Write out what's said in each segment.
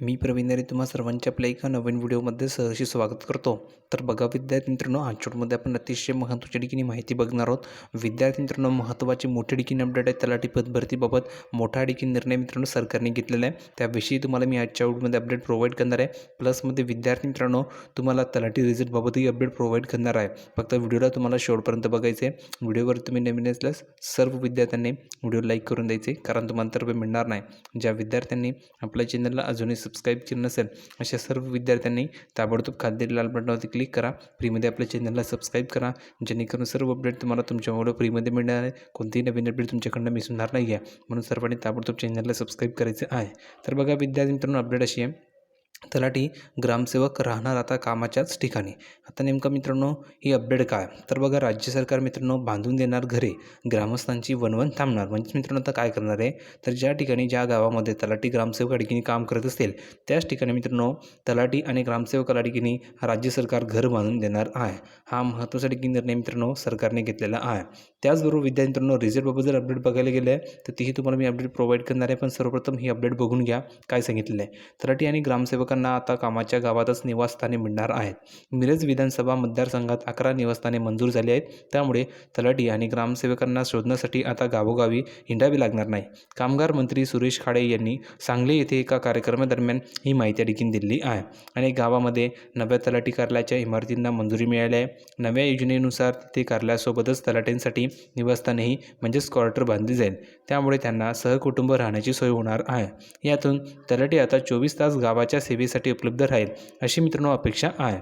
मी प्रवीण रे तुम्हा सर्वांच्या आपल्या एका नवीन व्हिडिओमध्ये सहर्षी स्वागत करतो. तर बघा विद्यार्थी मित्रांनो आजच्या आपण अतिशय महत्त्वाच्या ठिकाणी माहिती बघणार आहोत. विद्यार्थी मित्रांनो महत्त्वाची मोठी ठिकाणी अपडेट आहे. तलाठी पदभरतीबाबत मोठा ठिकाणी निर्णय मित्रांनो सरकारने घेतलेला आहे. त्याविषयी तुम्हाला मी आजच्या व्हिडिओमध्ये अपडेट प्रोव्हाइड करणार आहे. प्लसमध्ये विद्यार्थी मित्रांनो तुम्हाला तलाठी रिझल्टबाबतही अपडेट प्रोव्हाइड करणार आहे. फक्त व्हिडिओला तुम्हाला शेवटपर्यंत बघायचे आहे. व्हिडिओवर तुम्ही नवीन असल्यास सर्व विद्यार्थ्यांनी व्हिडिओ लाईक करून द्यायचे कारण तुम्हाला तर मिळणार नाही. ज्या विद्यार्थ्यांनी आपल्या चॅनलला अजूनही सबस्क्राईब केलं नसेल अशा सर्व विद्यार्थ्यांनी ताबडतोब खाद्य लाल बटनावरती क्लिक करा. फ्रीमध्ये आपल्या चॅनलला सबस्क्राईब करा. जेणेकरून सर्व अपडेट तुम्हाला तुमच्या मोबाईल फ्रीमध्ये मिळणार आहे. कोणतीही नवीन अपडेट तुमच्याकडनं मिस होणार नाही आहे म्हणून सर्वांनी ताबडतोब चॅनलला सबस्क्राईब करायचं आहे. तर बघा विद्यार्थी मित्रांनो अपडेट अशी आहे. तलाठी ग्रामसेवक राहणार आता कामाच्याच ठिकाणी. आता नेमकं मित्रांनो ही अपडेट काय? तर बघा राज्य सरकार मित्रांनो बांधून देणार घरे ग्रामस्थांची वनवन थांबणार. म्हणजेच मित्रांनो आता काय करणार आहे? तर ज्या ठिकाणी ज्या गावामध्ये तलाठी ग्रामसेवक अडकीने काम करत असेल त्याच ठिकाणी मित्रांनो तलाठी आणि ग्रामसेवकाला अडकीने राज्य सरकार घर बांधून देणार आहे. हा महत्त्वाचा ठिकाणी निर्णय मित्रांनो सरकारने घेतलेला आहे. त्याचबरोबर विद्यार्थी मित्रांनो रिझल्टबाबत जर अपडेट बघायला गेलं तर तीही तुम्हाला मी अपडेट प्रोव्हाइड करणार आहे पण सर्वप्रथम ही अपडेट बघून घ्या काय सांगितलेलं आहे. तलाठी आणि ग्रामसेवक ग्रामसेवकांना आता कामाच्या गावातच निवासस्थाने मिळणार आहेत. मिरज विधानसभा मतदारसंघात अकरा निवासस्थाने मंजूर झाली आहेत. त्यामुळे तलाठी आणि ग्रामसेवकांना शोधण्यासाठी आता गावोगावी हिंडावी लागणार नाही. कामगार मंत्री सुरेश खाडे यांनी सांगली येथे एका कार्यक्रमादरम्यान ही माहिती देखील दिली आहे. आणि गावामध्ये नव्या तलाठी कार्यालयाच्या इमारतींना मंजुरी मिळाली आहे. नव्या योजनेनुसार ते कार्यालयासोबतच तलाट्यांसाठी निवासस्थानेही म्हणजेच क्वार्टर बांधली जाईल. त्यामुळे त्यांना सहकुटुंब राहण्याची सोय होणार आहे. यातून तलाठी आता चोवीस तास गावाच्या सेवेसाठी उपलब्ध राहील अशी मित्रांनो अपेक्षा आहे.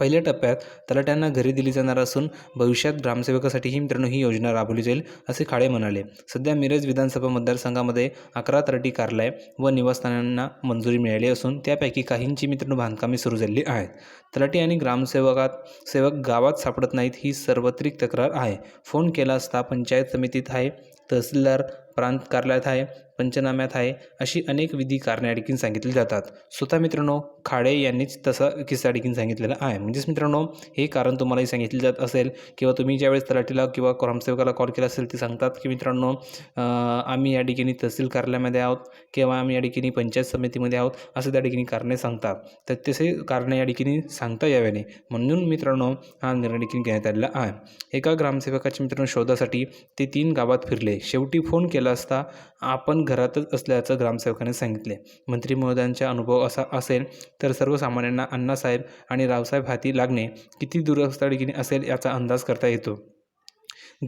पहिल्या टप्प्यात तलाट्यांना घरी दिली जाणार असून भविष्यात ग्रामसेवकासाठीही मित्रांनो ही योजना राबवली जाईल असे खाडे म्हणाले. सध्या मिरज विधानसभा मतदारसंघामध्ये अकरा तलाठी कार्यालय व निवासस्थानांना मंजुरी मिळाली असून त्यापैकी काहींची मित्रांनो बांधकामे सुरू झालेली आहेत. तलाठी आणि ग्रामसेवकात सेवक गावात सापडत नाहीत ही सार्वत्रिक तक्रार आहे. फोन केला असता पंचायत समितीत आहे तहसीलदार प्रांत कार्यालयात आहे पंचनाम्यात आहे अशी अनेक विधी कारणे अडकीन सांगितली जातात. स्वतः मित्रांनो खाडे यांनीच तसा किस्सा अडकीन सांगितलेला आहे. म्हणजेच मित्रांनो हे कारण तुम्हालाही सांगितले जात असेल किंवा तुम्ही ज्यावेळेस तलाठीला किंवा ग्रामसेवकाला कॉल केला असेल ते सांगतात की मित्रांनो आम्ही या ठिकाणी तहसील कार्यालयामध्ये आहोत किंवा आम्ही या ठिकाणी पंचायत समितीमध्ये आहोत असं त्या ठिकाणी कारणे सांगतात. तर तसे कारणे या ठिकाणी सांगता याव्याने म्हणून मित्रांनो हा निर्णय देखील घेण्यात आलेला आहे. एका ग्रामसेवकाच्या मित्रांनो शोधासाठी ते तीन गावात फिरले. शेवटी फोन केला असता आपण घरातच असल्याचं ग्रामसेवकाने सांगितले. मंत्री महोदयांचा अनुभव असा असेल तर सर्वसामान्यांना अण्णासाहेब आणि रावसाहेब हाती लागणे किती दूरस्थळगिनी असेल याचा अंदाज करता येतो.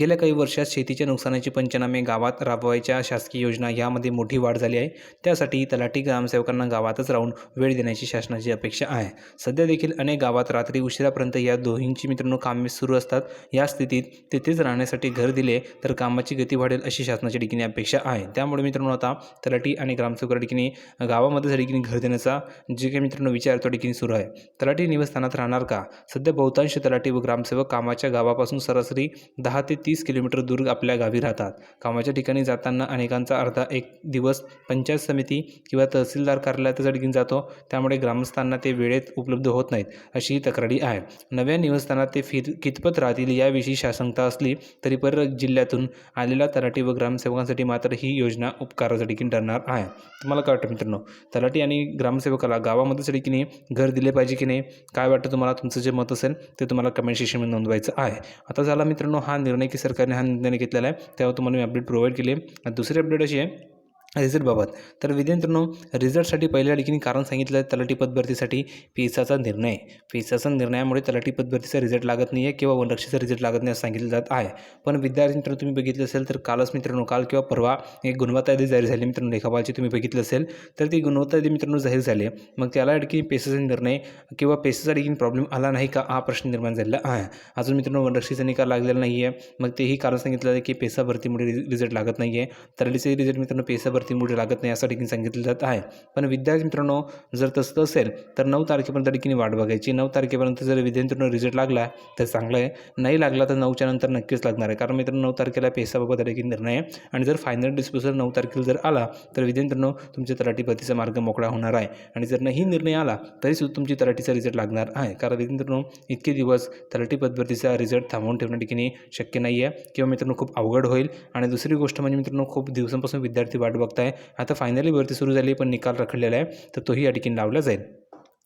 गेल्या काही वर्षात शेतीच्या नुकसानाची पंचनामे गावात राबवायच्या शासकीय योजना यामध्ये मोठी वाढ झाली आहे. त्यासाठी तलाठी ग्रामसेवकांना गावातच राहून वेळ देण्याची शासनाची अपेक्षा आहे. सध्या देखील अनेक गावात रात्री उशिरापर्यंत या दोहींची मित्रांनो कामे सुरू असतात. या स्थितीत तिथेच राहण्यासाठी घर दिले तर कामाची गती वाढेल अशी शासनाच्या ठिकाणी अपेक्षा आहे. त्यामुळे मित्रांनो आता तलाठी आणि ग्रामसेवका ठिकाणी गावामध्ये ठिकाणी घर देण्याचा जे काही मित्रांनो विचार त्या ठिकाणी सुरू आहे. तलाठी निवासस्थानात राहणार का? सध्या बहुतांश तलाठी व ग्रामसेवक कामाच्या गावापासून सरासरी दहा ते तीस किलोमीटर दूर आपल्या गावी राहतात. कामाच्या ठिकाणी जाताना अनेकांचा अर्धा एक दिवस पंचायत समिती किंवा तहसीलदार कार्यालयात ठिकाणी जातो. त्यामुळे ग्रामस्थांना ते वेळेत उपलब्ध होत नाहीत अशी तक्रारी आहे. नव्या निवासस्थानात ते फिर कितपत राहतील याविषयी शासंकता असली तरी पर जिल्ह्यातून आलेल्या तलाठी व ग्रामसेवकांसाठी मात्र ही योजना उपकाराचा ठिकाणी ठरणार आहे. तुम्हाला काय वाटतं मित्रांनो? तलाठी आणि ग्रामसेवकाला गावामध्ये ठिकाणी घर दिले पाहिजे की नाही काय वाटतं तुम्हाला? तुमचं जे मत असेल ते तुम्हाला कमेंट सेक्शनमध्ये नोंदवायचं आहे. आता झाला मित्रांनो हा निर्णय सरकारने हा निर्णय घेतलेला आहे त्यावर तुम्हाला मी अपडेट प्रोव्हाइड केली आहे आणि दुसरी अपडेट अशी आहे रिझल्टबाबत तर विद्यार्थ्यांनो रिझल्टसाठी पहिल्या ठिकाणी कारण सांगितलं आहे तलाठी पदभरतीसाठी. पेसाचा निर्णय. पेसाचा निर्णयामुळे तलाठी पदभरतीचा रिझल्ट लागत नाही आहे किंवा वनरक्षीचा रिझल्ट लागत नाही असं सांगितलं जात आहे. पण विद्यार्थी मित्रांनो तुम्ही बघितलं असेल तर कालच मित्रांनो काल किंवा परवा एक गुणवत्ता यादी जाहीर झाली मित्रांनो लेखापालची तुम्ही बघितलं असेल. तर ती गुणवत्ता यादी मित्रांनो जाहीर झाली मग त्याला ठिकाणी पेसाचा निर्णय किंवा पेसाचा ठिकाणी प्रॉब्लेम आला नाही का? हा प्रश्न निर्माण झालेला आहे. अजून मित्रांनो वनरक्षीचा निकाल लागलेला नाही आहे मग तेही कारण सांगितलं आहे की पेसा भरतीमुळे रिझल्ट लागत नाही आहे तरलीचे रिझल्ट मित्रांनो पेसा भरतीमुळे लागत नाही असं ठिकाणी सांगितलं जात आहे. पण विद्यार्थी मित्रांनो जर तसं असेल तर नऊ तारखेपर्यंत ठिकाणी वाट बघायची. नऊ तारखेपर्यंत जर विद्यार्थ्यांना रिझल्ट लागला तर चांगलं आहे. नाही लागला तर नऊच्या नंतर नक्कीच लागणार आहे. कारण मित्रांनो नऊ तारखेला पेसाबाबत ठिकाणी निर्णय आहे. आणि जर फायनल डिस्पोजल नऊ तारखेला जर आला तर विद्यार्थ्यांनो तुमच्या तलाठी भरतीचा मार्ग मोकळा होणार आहे. आणि जर नाही निर्णय आला तरीसुद्धा तुमची तलाठीचा रिझल्ट लागणार आहे. कारण विद्यार्थ्यांनो इतके दिवस तलाठी पदभरतीचा रिझल्ट थांबवून ठेवण्या ठिकाणी शक्य नाही आहे किंवा मित्रांनो खूप अवघड होईल. आणि दुसरी गोष्ट म्हणजे मित्रांनो खूप दिवसांपासून विद्यार्थी वाट बघताय. आता फायनली भरती सुरू झाली पण निकाल रखडलेला आहे. तर तोही या ठिकाणी लावला जाईल.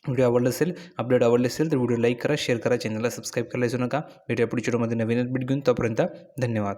व्हिडिओ आवडला असेल अपडेट आवडले असेल तर व्हिडिओ लाईक करा शेअर करा चॅनलला सबस्क्राईब करायला विसरू नका. व्हिडिओ पुढच्या व्हिडिओमध्ये नवीन अपडेट घेऊन. तोपर्यंत धन्यवाद.